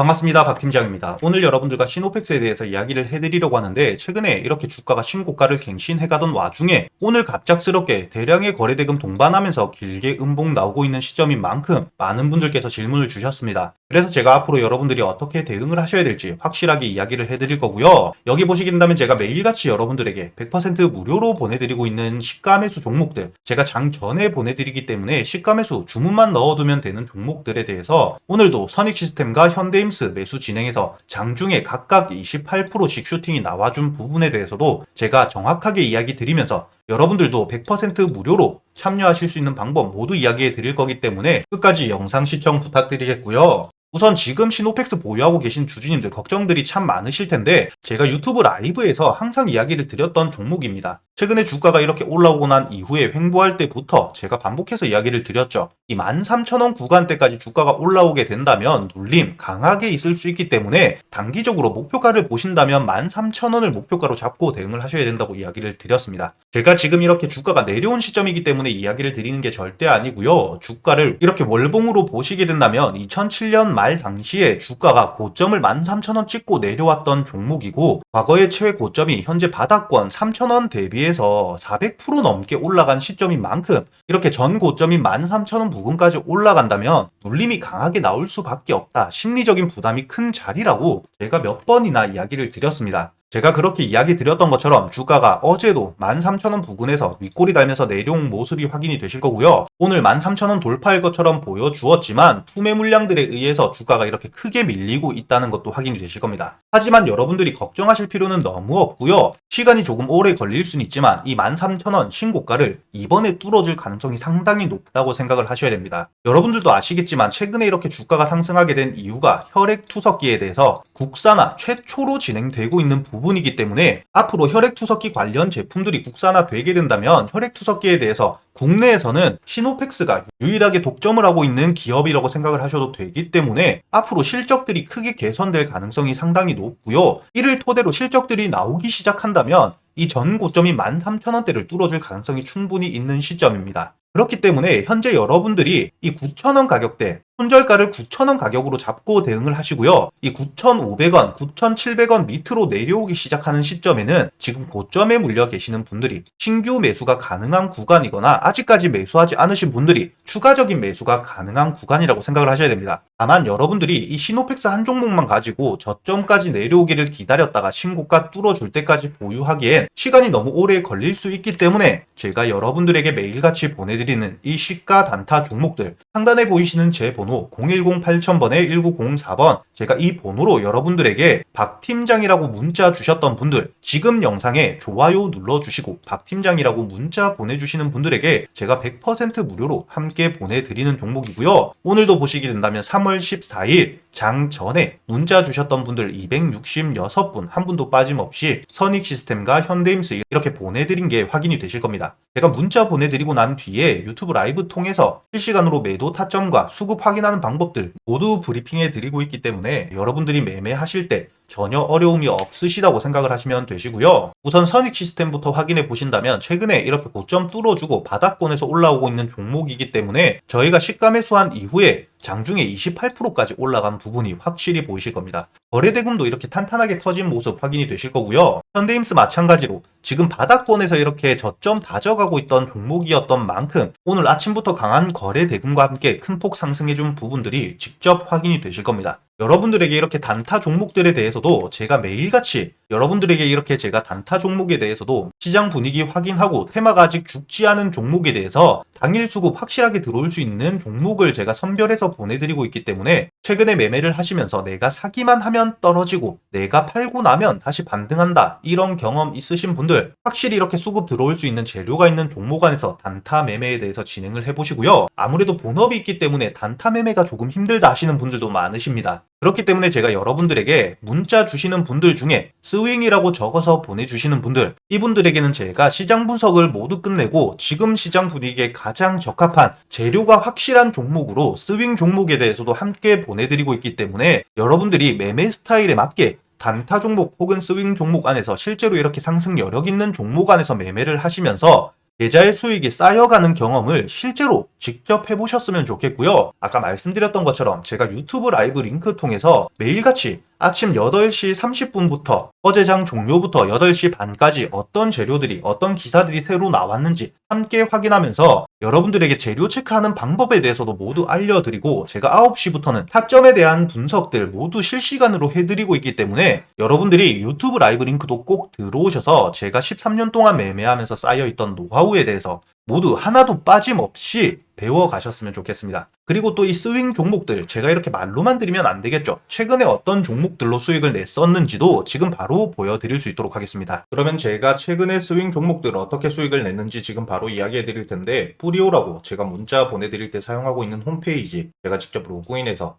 반갑습니다. 박 팀장입니다. 오늘 여러분들과 시노펙스에 대해서 이야기를 해드리려고 하는데 최근에 이렇게 주가가 신고가를 갱신해가던 와중에 오늘 갑작스럽게 대량의 거래대금 동반하면서 길게 음봉 나오고 있는 시점인 만큼 많은 분들께서 질문을 주셨습니다. 그래서 제가 앞으로 여러분들이 어떻게 대응을 하셔야 될지 확실하게 이야기를 해드릴 거고요. 여기 보시게 된다면 제가 매일같이 여러분들에게 100% 무료로 보내드리고 있는 시가매수 종목들 제가 장 전에 보내드리기 때문에 시가매수 주문만 넣어두면 되는 종목들에 대해서 오늘도 선익시스템과 현대임스 매수 진행해서 장중에 각각 28%씩 슈팅이 나와준 부분에 대해서도 제가 정확하게 이야기 드리면서 여러분들도 100% 무료로 참여하실 수 있는 방법 모두 이야기해 드릴 거기 때문에 끝까지 영상 시청 부탁드리겠고요. 우선 지금 시노펙스 보유하고 계신 주주님들 걱정들이 참 많으실 텐데 제가 유튜브 라이브에서 항상 이야기를 드렸던 종목입니다. 최근에 주가가 이렇게 올라오고 난 이후에 횡보할 때부터 제가 반복해서 이야기를 드렸죠. 이 13,000원 구간대까지 주가가 올라오게 된다면 눌림 강하게 있을 수 있기 때문에 단기적으로 목표가를 보신다면 13,000원을 목표가로 잡고 대응을 하셔야 된다고 이야기를 드렸습니다. 제가 지금 이렇게 주가가 내려온 시점이기 때문에 이야기를 드리는 게 절대 아니고요. 주가를 이렇게 월봉으로 보시게 된다면 2007년 말 당시에 주가가 고점을 13,000원 찍고 내려왔던 종목이고 과거의 최대 고점이 현재 바닥권 3,000원 대비해서 400% 넘게 올라간 시점인 만큼 이렇게 전 고점인 13,000원 부근까지 올라간다면 눌림이 강하게 나올 수밖에 없다. 심리적인 부담이 큰 자리라고 제가 몇 번이나 이야기를 드렸습니다. 제가 그렇게 이야기 드렸던 것처럼 주가가 어제도 13,000원 부근에서 윗골이 달면서 내려온 모습이 확인이 되실 거고요. 오늘 13,000원 돌파할 것처럼 보여주었지만 투매 물량들에 의해서 주가가 이렇게 크게 밀리고 있다는 것도 확인이 되실 겁니다. 하지만 여러분들이 걱정하실 필요는 너무 없고요. 시간이 조금 오래 걸릴 수는 있지만 이 13,000원 신고가를 이번에 뚫어줄 가능성이 상당히 높다고 생각을 하셔야 됩니다. 여러분들도 아시겠지만 최근에 이렇게 주가가 상승하게 된 이유가 혈액 투석기에 대해서 국산화 최초로 진행되고 있는 부분 이기 때문에 앞으로 혈액 투석기 관련 제품들이 국산화 되게 된다면 혈액 투석기에 대해서 국내에서는 시노펙스가 유일하게 독점을 하고 있는 기업이라고 생각을 하셔도 되기 때문에 앞으로 실적들이 크게 개선될 가능성이 상당히 높고요. 이를 토대로 실적들이 나오기 시작한다면 이 전 고점인 13,000원대를 뚫어줄 가능성이 충분히 있는 시점입니다. 그렇기 때문에 현재 여러분들이 이 9,000원 가격대 손절가를 9,000원 가격으로 잡고 대응을 하시고요. 이 9,500원, 9,700원 밑으로 내려오기 시작하는 시점에는 지금 고점에 물려 계시는 분들이 신규 매수가 가능한 구간이거나 아직까지 매수하지 않으신 분들이 추가적인 매수가 가능한 구간이라고 생각을 하셔야 됩니다. 다만 여러분들이 이 시노펙스 한 종목만 가지고 저점까지 내려오기를 기다렸다가 신고가 뚫어줄 때까지 보유하기엔 시간이 너무 오래 걸릴 수 있기 때문에 제가 여러분들에게 매일같이 보내드리는 이 시가 단타 종목들 상단에 보이시는 제 번호 010-8000번에 1904번 제가 이 번호로 여러분들에게 박 팀장이라고 문자 주셨던 분들 지금 영상에 좋아요 눌러주시고 박 팀장이라고 문자 보내주시는 분들에게 제가 100% 무료로 함께 보내드리는 종목이고요. 오늘도 보시게 된다면 3월 14일 장 전에 문자 주셨던 분들 266분 한 분도 빠짐없이 선익 시스템과 현대임스 이렇게 보내드린 게 확인이 되실 겁니다. 제가 문자 보내드리고 난 뒤에 유튜브 라이브 통해서 실시간으로 매도 타점과 수급 확인하는 방법들 모두 브리핑해 드리고 있기 때문에 여러분들이 매매하실 때 전혀 어려움이 없으시다고 생각을 하시면 되시고요. 우선 선익 시스템부터 확인해 보신다면 최근에 이렇게 고점 뚫어주고 바닥권에서 올라오고 있는 종목이기 때문에 저희가 시가 매수한 이후에 장중에 28%까지 올라간 부분이 확실히 보이실 겁니다. 거래대금도 이렇게 탄탄하게 터진 모습 확인이 되실 거고요. 현대임스 마찬가지로 지금 바닥권에서 이렇게 저점 다져가고 있던 종목이었던 만큼 오늘 아침부터 강한 거래대금과 함께 큰 폭 상승해준 부분들이 직접 확인이 되실 겁니다. 여러분들에게 이렇게 단타 종목들에 대해서도 제가 매일같이 여러분들에게 이렇게 제가 단타 종목에 대해서도 시장 분위기 확인하고 테마가 아직 죽지 않은 종목에 대해서 당일 수급 확실하게 들어올 수 있는 종목을 제가 선별 보내드리고 있기 때문에 최근에 매매를 하시면서 내가 사기만 하면 떨어지고 내가 팔고 나면 다시 반등한다 이런 경험 있으신 분들 확실히 이렇게 수급 들어올 수 있는 재료가 있는 종목 안에서 단타 매매에 대해서 진행을 해보시고요. 아무래도 본업이 있기 때문에 단타 매매가 조금 힘들다 하시는 분들도 많으십니다 그렇기 때문에 제가 여러분들에게 문자 주시는 분들 중에 스윙이라고 적어서 보내주시는 분들, 이분들에게는 제가 시장 분석을 모두 끝내고 지금 시장 분위기에 가장 적합한 재료가 확실한 종목으로 스윙 종목에 대해서도 함께 보내드리고 있기 때문에 여러분들이 매매 스타일에 맞게 단타 종목 혹은 스윙 종목 안에서 실제로 이렇게 상승 여력 있는 종목 안에서 매매를 하시면서 계좌의 수익이 쌓여가는 경험을 실제로 직접 해보셨으면 좋겠고요. 아까 말씀드렸던 것처럼 제가 유튜브 라이브 링크 통해서 매일같이 아침 8시 30분부터 어제장 종료부터 8시 반까지 어떤 재료들이 어떤 기사들이 새로 나왔는지 함께 확인하면서 여러분들에게 재료 체크하는 방법에 대해서도 모두 알려드리고 제가 9시부터는 타점에 대한 분석들 모두 실시간으로 해드리고 있기 때문에 여러분들이 유튜브 라이브 링크도 꼭 들어오셔서 제가 13년 동안 매매하면서 쌓여있던 노하우에 대해서 모두 하나도 빠짐없이 배워 가셨으면 좋겠습니다. 그리고 또 이 스윙 종목들 제가 이렇게 말로만 드리면 안 되겠죠. 최근에 어떤 종목들로 수익을 냈었는지도 지금 바로 보여드릴 수 있도록 하겠습니다. 그러면 제가 최근에 스윙 종목들 어떻게 수익을 냈는지 지금 바로 이야기해 드릴 텐데 뿌리오라고 제가 문자 보내드릴 때 사용하고 있는 홈페이지 제가 직접 로그인해서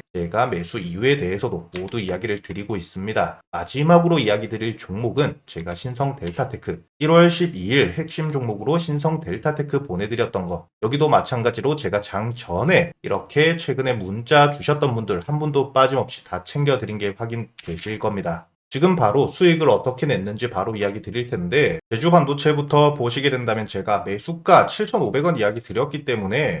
제가 매수 이유에 대해서도 모두 이야기를 드리고 있습니다. 마지막으로 이야기 드릴 종목은 제가 신성 델타테크 1월 12일 핵심 종목으로 신성 델타테크 보내드렸던 거 여기도 마찬가지로 제가 장 전에 이렇게 최근에 문자 주셨던 분들 한 분도 빠짐없이 다 챙겨드린 게 확인되실 겁니다. 지금 바로 수익을 어떻게 냈는지 바로 이야기 드릴 텐데 제주 반도체부터 보시게 된다면 제가 매수가 7,500원 이야기 드렸기 때문에